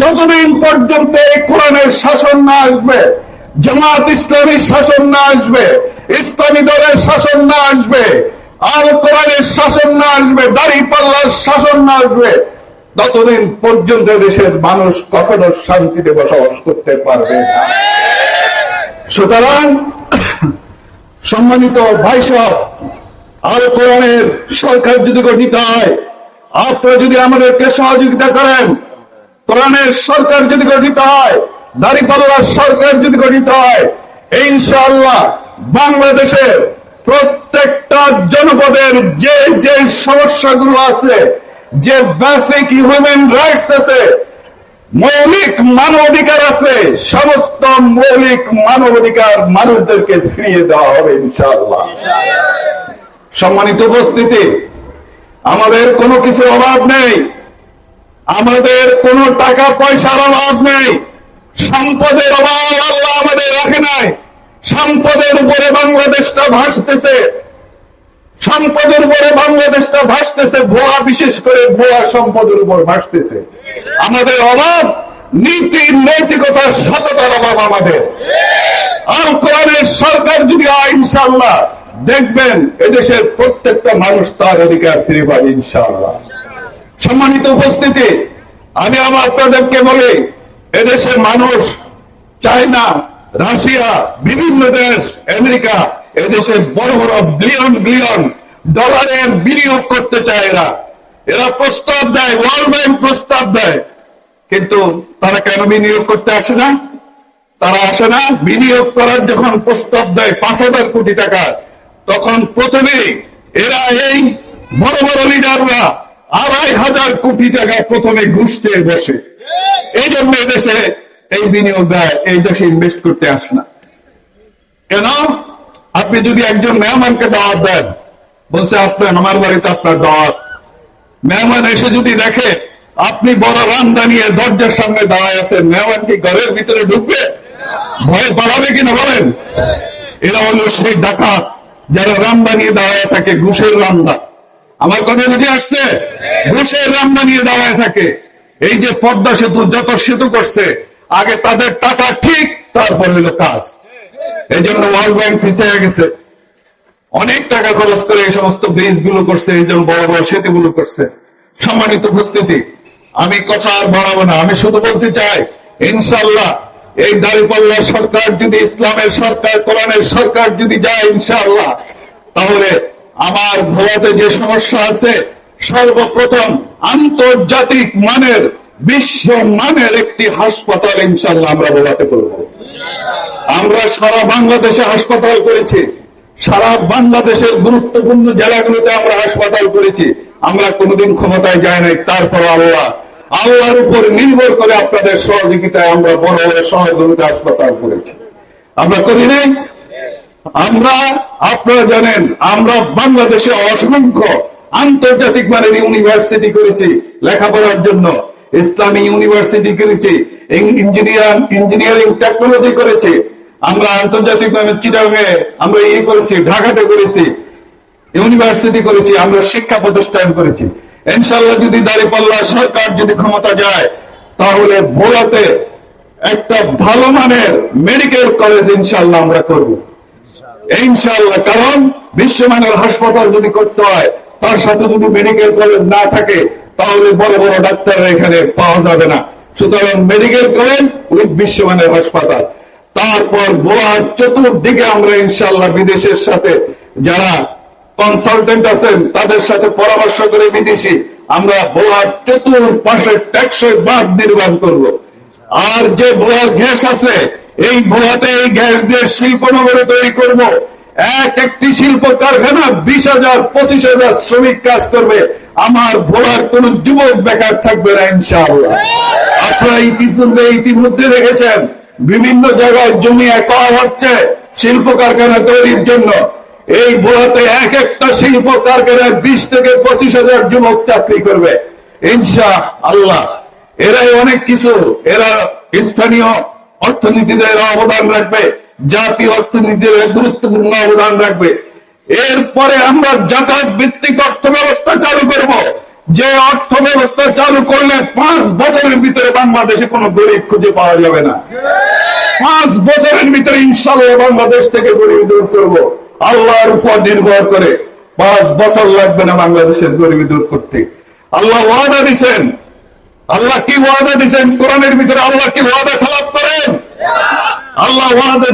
যতদিন পর্যন্ত কোরআনের শাসন না আসবে, জামাত ইসলামীর শাসন না আসবে, ইসলামী দলের শাসন না আসবে, আর কোরআনের শাসন না আসবে, দাড়ি পাল্লার শাসন না আসবে, ততদিন পর্যন্ত দেশের মানুষ কখনো শান্তিতে বসবাস করতে পারবে না। সুতরাং সম্মানিত ভাই সব আর কোরআনের সরকার যদি গঠিত হয়, আপনারা যদি আমাদেরকে সহযোগিতা করেন কোরআনের সরকার যদি গঠিত হয় দাঁড়িপাল্লার সরকার যদি গঠিত হয়, ইনশাআল্লাহ বাংলাদেশের প্রত্যেকটা জনপদের যে যে সমস্যাগুলো আছে, যে বেসিক হিউম্যান রাইটস আছে, মৌলিক মানবাধিকার আছে, সমস্ত মৌলিক মানবাধিকার মানুষদেরকে ফিরিয়ে দেওয়া হবে ইনশাআল্লাহ। সম্মানিত উপস্থিতি, আমাদের কোনো কিছুর অভাব নেই। আমাদের কোনো টাকা পয়সার অভাব নেই। সম্পদের অভাব আল্লাহ আমাদের রাখে নাই। সম্পদের উপরে বাংলাদেশটা ভাসতেছে। সম্পদের উপরে বাংলাদেশটা ভাসতেছে, ভুয়া বিশেষ করে ভুয়া সম্পদের উপর ভাসতেছে। আমাদের অভাব, নীতি, নৈতিকতার সততার অভাব আমাদের। আর কোরআনের সরকার যদি হয় ইনশাল্লাহ দেখবেন এদেশের প্রত্যেকটা মানুষ তার অধিকার ফিরে পাবে, ইনশাআল্লাহ। সম্মানিত উপস্থিতি, আমি আমার আপনাদেরকে বলি, এদেশের মানুষ চায়না রাশিয়া, বিভিন্ন দেশ, আমেরিকা, এদেশে বড় বড় বিলিয়ন বিলিয়ন ডলারের বিনিয়োগ করতে চায় এরা। এরা প্রস্তাব দেয় ওয়ার্ল্ড ব্যাংক প্রস্তাব দেয়, কিন্তু তারা কেন বিনিয়োগ করতে আসে না? তারা আসে না, বিনিয়োগ করার যখন প্রস্তাব দেয় পাঁচ হাজার কোটি টাকা, তখন প্রথমেই এরা এই বড় বড় লিডাররা আড়াই হাজার কোটি টাকা প্রথমে ঘুষ চেয়ে বসে এই জন্য এদেশে এই বিনিয়োগ দেয়, এই দেশে ইনভেস্ট করতে আসে না। কেন? আপনি যদি একজন মেহমানকে দাওয়াত দেন, বলছে আপনার, আমার বাড়িতে আপনার দাওয়াত। মেহমান এসে যদি দেখে, আপনি বড় রান্দা নিয়ে দরজার সামনে দাঁড়ায় আছেন, মেহমান কি ঘরের ভিতরে ঢুকবে? ভয় পালাবে কিনা বলেন? এরা হলো সেই ডাকাত, যারা রান্দা নিয়ে দাঁড়ায় থাকে, ঘুষের রান্দা আমার কথা বুঝে আসছে? ঘুষের রান্দা নিয়ে দাঁড়ায় থাকে। এই যে পদ্মা সেতু যত সেতু করছে, আগে তাদের টাকা ঠিক, তারপর হলো কাজ। এই জন্য ওয়ার্ল্ড ব্যাংক ফিসে গেছে। অনেক টাকা খরচ করে এই সমস্ত ব্রিজগুলো করছে, এই জন্য বড় বড় সেতুগুলো করছে। সম্মানিত উপস্থিতি, আমি কথা আর বাড়াবো না। আমি শুধু বলতে চাই ইনশাল্লাহ এই দাঁড়িপাল্লা সরকার যদি ইসলামের সরকার, কোরআনের সরকার যদি যায় ইনশাআল্লাহ, তাহলে আমার ভোলাতে যে সমস্যা আছে, সর্বপ্রথম আন্তর্জাতিক মানের, বিশ্ব মানের একটি হাসপাতাল ইনশাল্লাহ আমরা ভোলাতে করব। আমরা সারা বাংলাদেশে হাসপাতাল করেছি। সারা বাংলাদেশের গুরুত্বপূর্ণ জেলাগুলোতে আমরা হাসপাতাল করেছি। আমরা কোনোদিন ক্ষমতায় যাই নাই তারপর আল্লাহ। আল্লাহর উপর নির্ভর করে আপনাদের সহযোগিতায় আমরা বড় বড় শহরগুলোতে হাসপাতাল করেছি। আমরা করি নাই আমরা, আপনারা জানেন, আমরা বাংলাদেশে অসংখ্য আন্তর্জাতিক মানের ইউনিভার্সিটি করেছি লেখাপড়ার জন্য। ইসলামী ইউনিভার্সিটি করেছি ইঞ্জিনিয়ার ইঞ্জিনিয়ারিং টেকনোলজি করেছি। আমরা আন্তর্জাতিক চিটাঙে আমরা ইয়ে করেছি, ঢাকাতে করেছি, ইউনিভার্সিটি করেছি, আমরা শিক্ষা প্রতিষ্ঠান করেছি। ইনশাল্লাহ যদি দাঁড়িপাল্লা সরকার যদি ক্ষমতা যায়, তাহলে ভোলাতে একটা ভালো মানের মেডিকেল কলেজ ইনশাল্লাহ আমরা করব। ইনশাল্লাহ কারণ বিশ্বমানের হাসপাতাল যদি করতে হয়, তার সাথে যদি মেডিকেল কলেজ না থাকে, তাহলে বড় বড় ডাক্তাররা এখানে পাওয়া যাবে না সুতরাং মেডিকেল কলেজ উইথ বিশ্বমানের হাসপাতাল তারপর গোয়ার চতুর্দিকে আমরা ইনশাল্লাহ বিদেশের সাথে যারা কনসালটেন্ট আছেন, তাদের সাথে পরামর্শ করে বিদেশি আমরা বোয়ার চতুর্পাশে টেকসই বাঁধ নির্মাণ করব। আর যে বোয়ার গ্যাস আছে এই বোয়াতে এই গ্যাস দিয়ে শিল্পনগরে তৈরি করব। এক একটি শিল্প কারখানা বিশ হাজার, পঁচিশ হাজার শ্রমিক কাজ করবে। আমার ভোলার কোন যুবক বেকার থাকবে না, ইনশাআল্লাহ। আপনারা ইতিপূর্বে ইতিমধ্যে দেখেছেন, বিভিন্ন জায়গায় জমি একওয়া হচ্ছে শিল্প কারখানা তৈরির জন্য। এই বোড়াতে এক একটা শিল্প কারখানায় বিশ থেকে পঁচিশ হাজার যুবক চাকরি করবে। ইনশা আল্লাহ এরাই অনেক কিছু। এরা স্থানীয় অর্থনীতিতে এরা অবদান রাখবে, জাতীয় অর্থনীতিতে গুরুত্বপূর্ণ অবদান রাখবে। এরপরে আমরা জাকাত ভিত্তিক অর্থ ব্যবস্থা চালু করব। যে অর্থ ব্যবস্থা চালু করলে পাঁচ বছরের ভিতরে বাংলাদেশে কোনো গরিব খুঁজে পাওয়া যাবে না। পাঁচ বছরের ভিতরে ইনশাল্লাহ বাংলাদেশ থেকে গরিব দূর করব। আল্লাহর উপর নির্ভর করে পাঁচ বছর লাগবে না বাংলাদেশের গরিব দূর করতে। আল্লাহ ওয়াদা দিছেন আল্লাহ কি ওয়াদা দিছেন? কোরআনের ভিতরে আল্লাহ কি ওয়াদা খেলাপ করেন? আল্লাহ ওয়াদা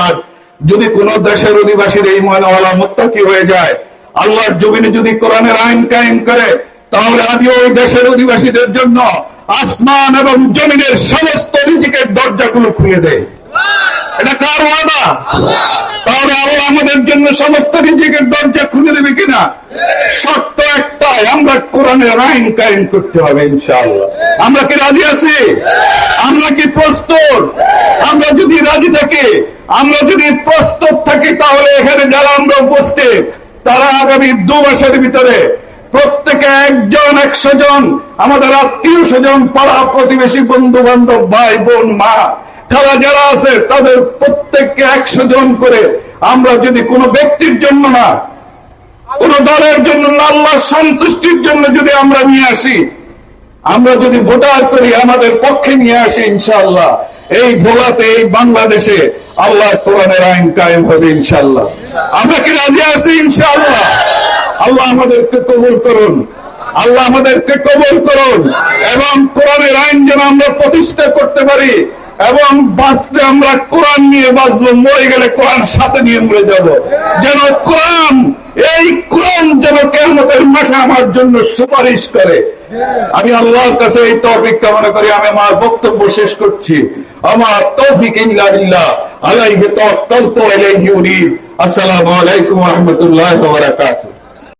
আরদ। যদি কোন দেশের অধিবাসীর এই ময়নাওয়ালা মুত্তাকি হয়ে যায় আল্লাহর জমিনে যদি কোরআনের আইন কায়েম করে তাহলে আমি ওই দেশের অধিবাসীদের জন্য আসমান এবং জমিনের সমস্ত রিজিকের দরজাগুলো খুলে দেয় এটা কার ওয়াদা? তাহলে আমাদের জন্য সমস্ত রিজিকের দরজা খুলে দেবে কিনা? শর্ত একটাই, আমরা কোরআনের আইন কায়েম করতে হবে ইনশাআল্লাহ। আমরা কি রাজি আছি? আমরা কি প্রস্তুত? আমরা যদি রাজি থাকি, আমরা যদি প্রস্তুত থাকি, তাহলে এখানে যারা আমরা উপস্থিত, তারা আগামী দু মাসের ভিতরে প্রত্যেকে একজন, একশো জন, আমাদের আত্মীয় স্বজন, পাড়া প্রতিবেশী বন্ধু বান্ধব ভাই, বোন, মা তারা যারা আছে, তাদের প্রত্যেককে একশো জন করে আমরা যদি কোনো ব্যক্তির জন্য না, কোন দলের জন্য না আল্লাহর সন্তুষ্টির জন্য যদি আমরা নিয়ে আসি, আমরা যদি ভোটার করি, আমাদের পক্ষে নিয়ে আসি, ইনশাআল্লাহ। এই ভোলাতে, এই বাংলাদেশে আল্লাহ কোরআনের আইন কায়েম হবে, ইনশাআল্লাহ। আমরা কি রাজি আছি, ইনশাআল্লাহ? আল্লাহ আমাদেরকে কবুল করুন। আল্লাহ আমাদেরকে কবুল করুন। এবং কোরআনের আইন যেন আমরা প্রতিষ্ঠা করতে পারি এবং বাঁচতে আমরা কোরআন নিয়ে বাঁচবো মরে গেলে কোরআন সাথে নিয়ে মরে যাব। যেন কোরআন, এই কোরআন যেন কেমতের মাঠে আমার জন্য সুপারিশ করে। আমি আল্লাহর কাছে এই তৌফিক কামনা করি, আমি আমার বক্তব্য শেষ করছি। আমার তৌফিক ইল্লা বিল্লাহ, আলাইহি আলাইকুম ওয়া